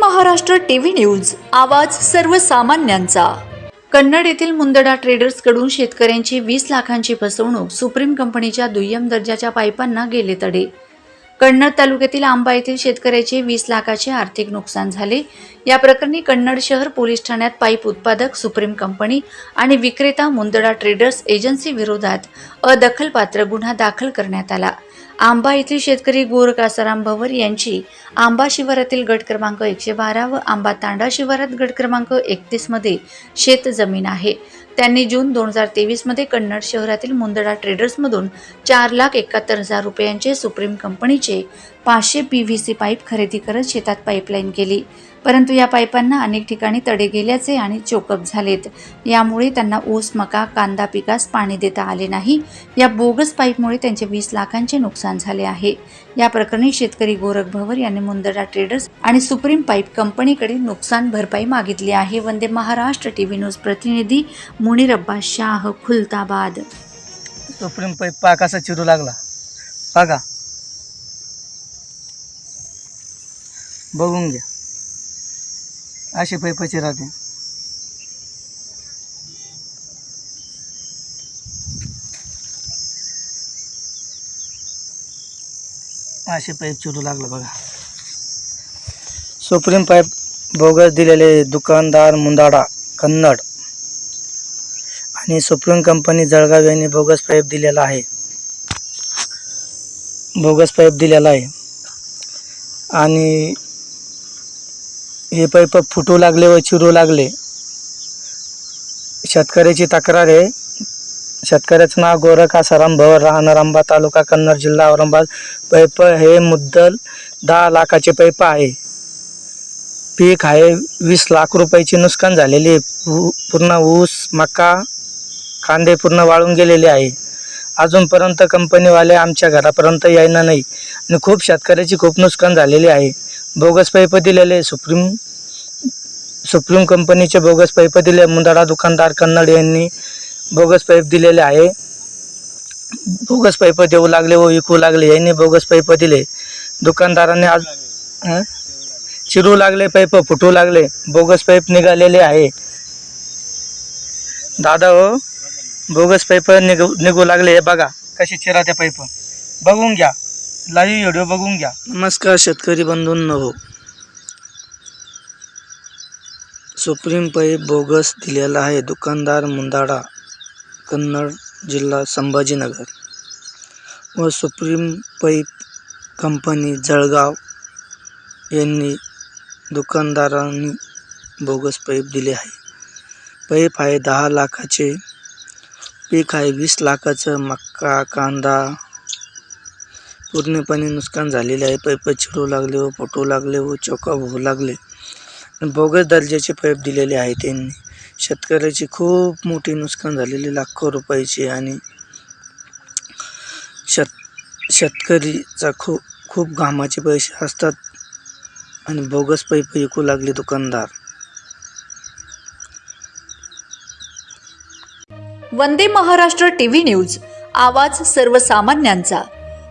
Maharashtra TV news आवाज सर्वसामान्यांचा. कन्नड येथील मुंदडा ट्रेडर्सकडून शेतकऱ्यांची वीस लाखांची फसवणूक सुप्रीम कंपनीच्या दुय्यम दर्जाच्या पाईपांना गेले तडे. कन्नड तालुक्यातील आंबा येथील शेतकऱ्याचे वीस लाखाचे आर्थिक नुकसान झाले. या प्रकरणी कन्नड शहर पोलीस ठाण्यात पाईप उत्पादक सुप्रीम कंपनी आणि विक्रेता मुंदडा ट्रेडर्स एजन्सी विरोधात अदखलपात्र गुन्हा दाखल करण्यात आला. आंबा येथील शेतकरी गोर कासाराम भवर यांची आंबा शिवारातील गट क्रमांक एकशे बारा व आंबा तांडा शिवारात गट क्रमांक एकतीसमध्ये शेत जमीन आहे. त्यांनी जून दोन हजार तेवीसमध्ये कन्नड शहरातील मुंदडा ट्रेडर्समधून चार लाख एकाहत्तर हजार रुपयांचे सुप्रीम कंपनीचे पाचशे पी व्ही सी पाईप खरेदी करत शेतात पाईपलाईन केली. परंतु या पाईपांना अनेक ठिकाणी तडे गेल्याचे आणि चोकअप झालेत. यामुळे त्यांना ऊस मका कांदा पिकास पाणी देता आले नाही. या बोगस पाईपमुळे त्यांचे वीस लाखांचे नुकसान झाले आहे. या प्रकरणी शेतकरी गोरख भवर यांनी मुंदडा ट्रेडर्स आणि सुप्रीम पाईप कंपनीकडे नुकसान भरपाई मागितली आहे. वंदे महाराष्ट्र टीव्ही न्यूज प्रतिनिधी मुनीर अब्बास शाह खुलताबाद. सुप्रीम पाईप पाकाचा चिरू लागला. बघा बघून घ्या. असे पैपाचे राहते. असे पाईप चिरू लागलं बघा. सुप्रीम पाईप बोगस दिलेले दुकानदार मुंदाडा कन्नड. आणि सुप्रीम कंपनी जळगाव यांनी बोगस पाईप दिलेला आहे. बोगस पाईप दिलेला आहे. आणि हे पाईप फुटू लागले व चिरू लागले. शेतकऱ्याची तक्रार आहे. शेतकऱ्याचं नाव गोरख सरांभव भवर राहणार अंबा तालुका कन्नड जिल्हा औरंगाबाद. पैप हे मुद्दल दहा लाखाचे पैप आहे. पीक आहे वीस लाख रुपयाची नुकसान झालेले आहे. पूर्ण ऊस मका कांदे पूर्ण वाळून गेलेले आहे. अजूनपर्यंत कंपनीवाले आमच्या घरापर्यंत यायना नाही. आणि खूप शेतकऱ्याची खूप नुकसान झालेली आहे. बोगस पैप दिलेले सुप्रीम सुप्रीम कंपनीचे बोगस पैप दिले मुंदाडा दुकानदार कन्नड यांनी बोगस पैप दिलेले आहे. बोगस पैप देऊ लागले व विकू लागले. यांनी बोगस पैप दिले. दुकानदारांनी आज चिरू लागले पैप फुटू लागले. बोगस पाईप निघालेले आहे. दादा हो बोगस पैप निघू निघू लागले. हे बघा कसे चिराते पाईप. बघून घ्या. लाईव्ह व्हिडिओ बघून घ्या. नमस्कार शेतकरी बंधूंनो. हो सुप्रीम पै बोगस दिलेला आहे दुकानदार मुंदाडा कन्नड जिल्हा संभाजीनगर व सुप्रीम पाईप कंपनी जळगाव यांनी दुकानदारांनी बोगस पैप दिले आहे. पैप आहे दहा लाखाचे पीक आहे वीस लाखाचं मक्का कांदा पूर्णपणे नुकसान झालेले आहे. पाईप चिरू लागले व फुटू लागले व चोका होऊ लागले. बोगस दर्जाचे पाईप दिलेले आहे त्यांनी. शेतकऱ्याची खूप मोठी नुकसान झालेले लाखो रुपयाचे आणि शेत शेतकरीचा खूप खूप घामाचे पैसे असतात आणि बोगस पाईप विकू लागले दुकानदार. वंदे महाराष्ट्र टीव्ही न्यूज. आवाज सर्वसामान्यांचा.